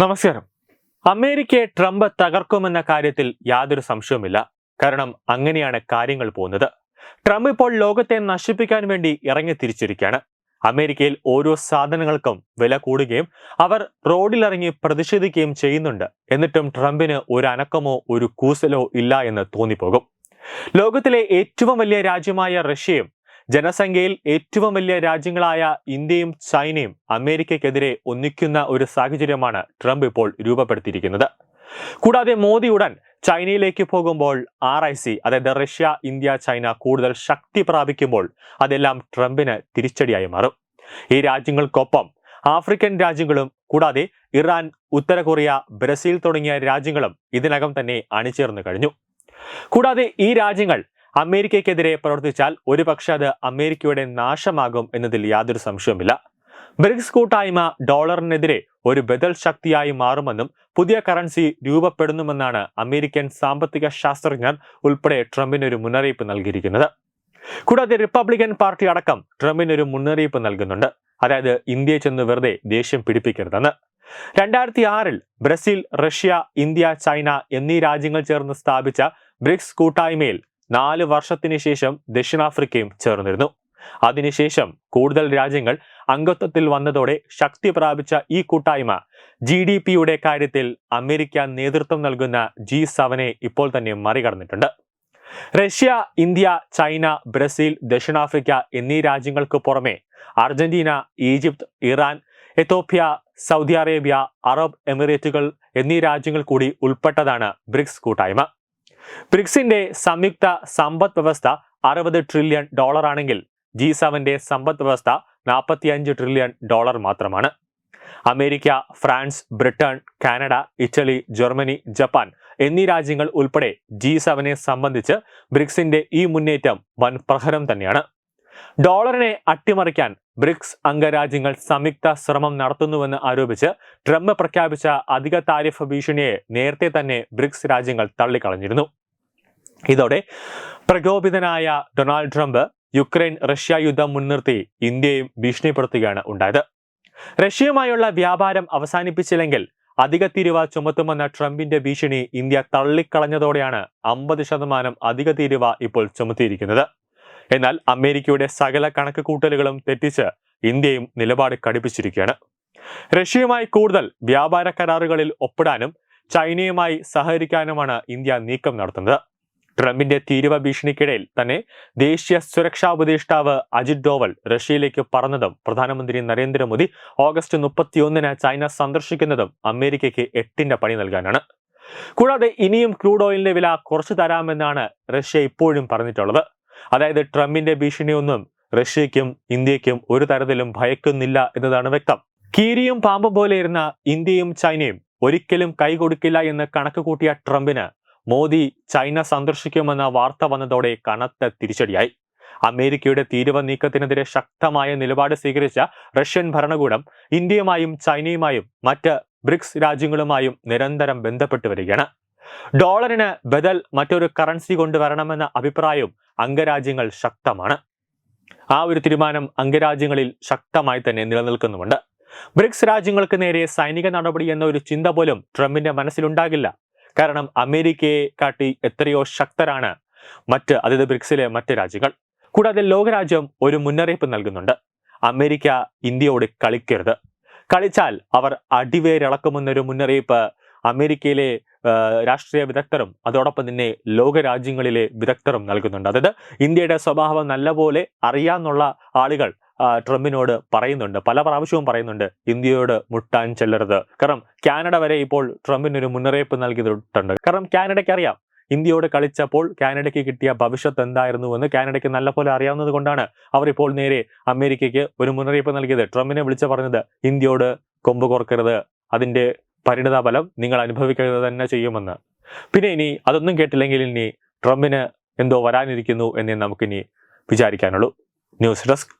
നമസ്കാരം. അമേരിക്കയെ ട്രംപ് തകർക്കുമെന്ന കാര്യത്തിൽ യാതൊരു സംശയവുമില്ല. കാരണം അങ്ങനെയാണ് കാര്യങ്ങൾ പോകുന്നത്. ട്രംപ് ഇപ്പോൾ ലോകത്തെ നശിപ്പിക്കാൻ വേണ്ടി ഇറങ്ങി തിരിച്ചിരിക്കുകയാണ്. അമേരിക്കയിൽ ഓരോ സാധനങ്ങൾക്കും വില കൂടുകയും അവർ റോഡിലിറങ്ങി പ്രതിഷേധിക്കുകയും ചെയ്യുന്നുണ്ട്. എന്നിട്ടും ട്രംപിന് ഒരു അനക്കമോ ഒരു കൂസലോ ഇല്ല എന്ന് തോന്നിപ്പോകും. ലോകത്തിലെ ഏറ്റവും വലിയ രാജ്യമായ റഷ്യയും ജനസംഖ്യയിൽ ഏറ്റവും വലിയ രാജ്യങ്ങളായ ഇന്ത്യയും ചൈനയും അമേരിക്കയ്ക്കെതിരെ ഒന്നിക്കുന്ന ഒരു സാഹചര്യമാണ് ട്രംപ് ഇപ്പോൾ രൂപപ്പെടുത്തിയിരിക്കുന്നത്. കൂടാതെ മോദി ഉടൻ ചൈനയിലേക്ക് പോകുമ്പോൾ ആർ ഐ സി അതായത് റഷ്യ ഇന്ത്യ ചൈന കൂടുതൽ ശക്തി പ്രാപിക്കുമ്പോൾ അതെല്ലാം ട്രംപിന് തിരിച്ചടിയായി മാറും. ഈ രാജ്യങ്ങൾക്കൊപ്പം ആഫ്രിക്കൻ രാജ്യങ്ങളും കൂടാതെ ഇറാൻ ഉത്തര കൊറിയ ബ്രസീൽ തുടങ്ങിയ രാജ്യങ്ങളും ഇതിനകം തന്നെ അണിചേർന്നു കഴിഞ്ഞു. കൂടാതെ ഈ രാജ്യങ്ങൾ അമേരിക്കയ്ക്കെതിരെ പ്രവർത്തിച്ചാൽ ഒരുപക്ഷെ അത് അമേരിക്കയുടെ നാശമാകും എന്നതിൽ യാതൊരു സംശയവുമില്ല. ബ്രിക്സ് കൂട്ടായ്മ ഡോളറിനെതിരെ ഒരു ബദൽ ശക്തിയായി മാറുമെന്നും പുതിയ കറൻസി രൂപപ്പെടുന്നുമെന്നാണ് അമേരിക്കൻ സാമ്പത്തിക ശാസ്ത്രജ്ഞർ ഉൾപ്പെടെ ട്രംപിന് ഒരു മുന്നറിയിപ്പ് നൽകിയിരിക്കുന്നത്. കൂടാതെ റിപ്പബ്ലിക്കൻ പാർട്ടി അടക്കം ട്രംപിന് ഒരു മുന്നറിയിപ്പ് നൽകുന്നുണ്ട്. അതായത് ഇന്ത്യയെ ചെന്ന് വെറുതെ ദേഷ്യം പിടിപ്പിക്കരുതെന്ന്. രണ്ടായിരത്തി ആറിൽ ബ്രസീൽ റഷ്യ ഇന്ത്യ ചൈന എന്നീ രാജ്യങ്ങൾ ചേർന്ന് സ്ഥാപിച്ച ബ്രിക്സ് കൂട്ടായ്മയിൽ നാല് വർഷത്തിന് ശേഷം ദക്ഷിണാഫ്രിക്കയും ചേർന്നിരുന്നു. അതിനുശേഷം കൂടുതൽ രാജ്യങ്ങൾ അംഗത്വത്തിൽ വന്നതോടെ ശക്തി പ്രാപിച്ച ഈ കൂട്ടായ്മ ജി ഡി പിയുടെ കാര്യത്തിൽ അമേരിക്ക നേതൃത്വം നൽകുന്ന ജി സെവനെ ഇപ്പോൾ തന്നെ മറികടന്നിട്ടുണ്ട്. റഷ്യ ഇന്ത്യ ചൈന ബ്രസീൽ ദക്ഷിണാഫ്രിക്ക എന്നീ രാജ്യങ്ങൾക്ക് പുറമെ Argentina Egypt Iran Ethiopia Saudi Arabia Arab എമിറേറ്റുകൾ എന്നീ രാജ്യങ്ങൾ കൂടി ഉൾപ്പെട്ടതാണ് ബ്രിക്സ് കൂട്ടായ്മ. ബ്രിക്സിന്റെ സംയുക്ത സമ്പദ് വ്യവസ്ഥ അറുപത് ട്രില്യൺ ഡോളർ ആണെങ്കിൽ ജി സെവന്റെ സമ്പദ് വ്യവസ്ഥ നാൽപ്പത്തിയഞ്ച് ട്രില്യൺ ഡോളർ മാത്രമാണ്. America France Britain Canada Italy Germany Japan എന്നീ രാജ്യങ്ങൾ ഉൾപ്പെടെ ജി സെവനെ സംബന്ധിച്ച് ബ്രിക്സിന്റെ ഈ മുന്നേറ്റം വൻ പ്രഹരം തന്നെയാണ്. ഡോളറിനെ അട്ടിമറിക്കാൻ ബ്രിക്സ് അംഗരാജ്യങ്ങൾ സംയുക്ത ശ്രമം നടത്തുന്നുവെന്ന് ആരോപിച്ച് ട്രംപ് പ്രഖ്യാപിച്ച അധിക താരിഫ് ഭീഷണിയെ നേരത്തെ തന്നെ ബ്രിക്സ് രാജ്യങ്ങൾ തള്ളിക്കളഞ്ഞിരുന്നു. ഇതോടെ പ്രകോപിതനായ ഡൊണാൾഡ് ട്രംപ് യുക്രൈൻ റഷ്യ യുദ്ധം മുൻനിർത്തി ഇന്ത്യയും ഭീഷണിപ്പെടുത്തുകയാണ് ഉണ്ടായത്. റഷ്യയുമായുള്ള വ്യാപാരം അവസാനിപ്പിച്ചില്ലെങ്കിൽ അധിക തീരുവ ചുമത്തുമെന്ന ട്രംപിന്റെ ഭീഷണി ഇന്ത്യ തള്ളിക്കളഞ്ഞതോടെയാണ് അമ്പത് ശതമാനം അധിക തീരുവ ഇപ്പോൾ ചുമത്തിയിരിക്കുന്നത്. എന്നാൽ അമേരിക്കയുടെ സകല കണക്ക് കൂട്ടലുകളും തെറ്റിച്ച് ഇന്ത്യയും നിലപാട് കടുപ്പിച്ചിരിക്കുകയാണ്. റഷ്യയുമായി കൂടുതൽ വ്യാപാര കരാറുകളിൽ ഒപ്പിടാനും ചൈനയുമായി സഹകരിക്കാനുമാണ് ഇന്ത്യ നീക്കം നടത്തുന്നത്. ട്രംപിന്റെ തീരുവ ഭീഷണിക്കിടയിൽ തന്നെ ദേശീയ സുരക്ഷാ ഉപദേഷ്ടാവ് അജിത് ഡോവൽ റഷ്യയിലേക്ക് പറന്നതും പ്രധാനമന്ത്രി നരേന്ദ്രമോദി ഓഗസ്റ്റ് മുപ്പത്തിയൊന്നിന് ചൈന സന്ദർശിക്കുന്നതും അമേരിക്കയ്ക്ക് എട്ടിന്റെ പണി നൽകാനാണ്. കൂടാതെ ഇനിയും ക്രൂഡ് ഓയിലിന്റെ വില കുറച്ചു തരാമെന്നാണ് റഷ്യ ഇപ്പോഴും പറഞ്ഞിട്ടുള്ളത്. അതായത് ട്രംപിന്റെ ഭീഷണിയൊന്നും റഷ്യയ്ക്കും ഇന്ത്യയ്ക്കും ഒരു തരത്തിലും ഭയക്കുന്നില്ല എന്നതാണ് വ്യക്തം. കീരിയും പാമ്പും പോലെ ഇരുന്ന ഇന്ത്യയും ചൈനയും ഒരിക്കലും കൈകൊടുക്കില്ല എന്ന് കണക്ക് കൂട്ടിയ ട്രംപിന് മോദി ചൈന സന്ദർശിക്കുമെന്ന വാർത്ത വന്നതോടെ കനത്ത തിരിച്ചടിയായി. അമേരിക്കയുടെ തീരുവ നീക്കത്തിനെതിരെ ശക്തമായ നിലപാട് സ്വീകരിച്ച റഷ്യൻ ഭരണകൂടം ഇന്ത്യയുമായും ചൈനയുമായും മറ്റ് ബ്രിക്സ് രാജ്യങ്ങളുമായും നിരന്തരം ബന്ധപ്പെട്ടു വരികയാണ്. ഡോളറിന് ബദൽ മറ്റൊരു കറൻസി കൊണ്ടുവരണമെന്ന അഭിപ്രായവും അംഗരാജ്യങ്ങൾ ശക്തമാണ്. ആ ഒരു തീരുമാനം അംഗരാജ്യങ്ങളിൽ ശക്തമായി തന്നെ നിലനിൽക്കുന്നുമുണ്ട്. ബ്രിക്സ് രാജ്യങ്ങൾക്ക് നേരെ സൈനിക നടപടി എന്ന ഒരു ചിന്ത പോലും ട്രംപിന്റെ മനസ്സിലുണ്ടാകില്ല. കാരണം അമേരിക്കയെ കാട്ടി എത്രയോ ശക്തരാണ് മറ്റ് അതായത് ബ്രിക്സിലെ മറ്റ് രാജ്യങ്ങൾ. കൂടാതെ ലോകരാജ്യം ഒരു മുന്നറിയിപ്പ് നൽകുന്നുണ്ട്. അമേരിക്ക ഇന്ത്യയോട് കളിക്കരുത്. കളിച്ചാൽ അവർ അടിവേരിളക്കുമെന്നൊരു മുന്നറിയിപ്പ് അമേരിക്കയിലെ രാഷ്ട്രീയ വിദഗ്ധരും അതോടൊപ്പം തന്നെ ലോകരാജ്യങ്ങളിലെ വിദഗ്ധരും നൽകുന്നുണ്ട്. അതായത് ഇന്ത്യയുടെ സ്വഭാവം നല്ലപോലെ അറിയാന്നുള്ള ആളുകൾ ട്രംപിനോട് പറയുന്നുണ്ട്. പല പ്രാവശ്യവും പറയുന്നുണ്ട് ഇന്ത്യയോട് മുട്ടാൻ ചെല്ലരുത്. കാരണം കാനഡ വരെ ഇപ്പോൾ ട്രംപിന് ഒരു മുന്നറിയിപ്പ് നൽകിയിട്ടുണ്ട്. കാരണം കാനഡയ്ക്ക് അറിയാം ഇന്ത്യയോട് കളിച്ചപ്പോൾ കാനഡയ്ക്ക് കിട്ടിയ ഭവിഷ്യത്ത് എന്തായിരുന്നു എന്ന് കാനഡയ്ക്ക് നല്ലപോലെ അറിയാവുന്നത് കൊണ്ടാണ് അവർ ഇപ്പോൾ നേരെ അമേരിക്കയ്ക്ക് ഒരു മുന്നറിയിപ്പ് നൽകിയത്. ട്രംപിനെ വിളിച്ചു പറഞ്ഞത് ഇന്ത്യയോട് കൊമ്പ് കോർക്കരുത്. അതിന്റെ പരിണിതഫലം നിങ്ങൾ അനുഭവിക്കുക തന്നെ ചെയ്യുമെന്ന്. പിന്നെ ഇനി അതൊന്നും കേട്ടില്ലെങ്കിൽ ഇനി ട്രംപിന് എന്തോ വരാനിരിക്കുന്നു എന്നേ നമുക്കിനി വിചാരിക്കാനുള്ളൂ. News desk.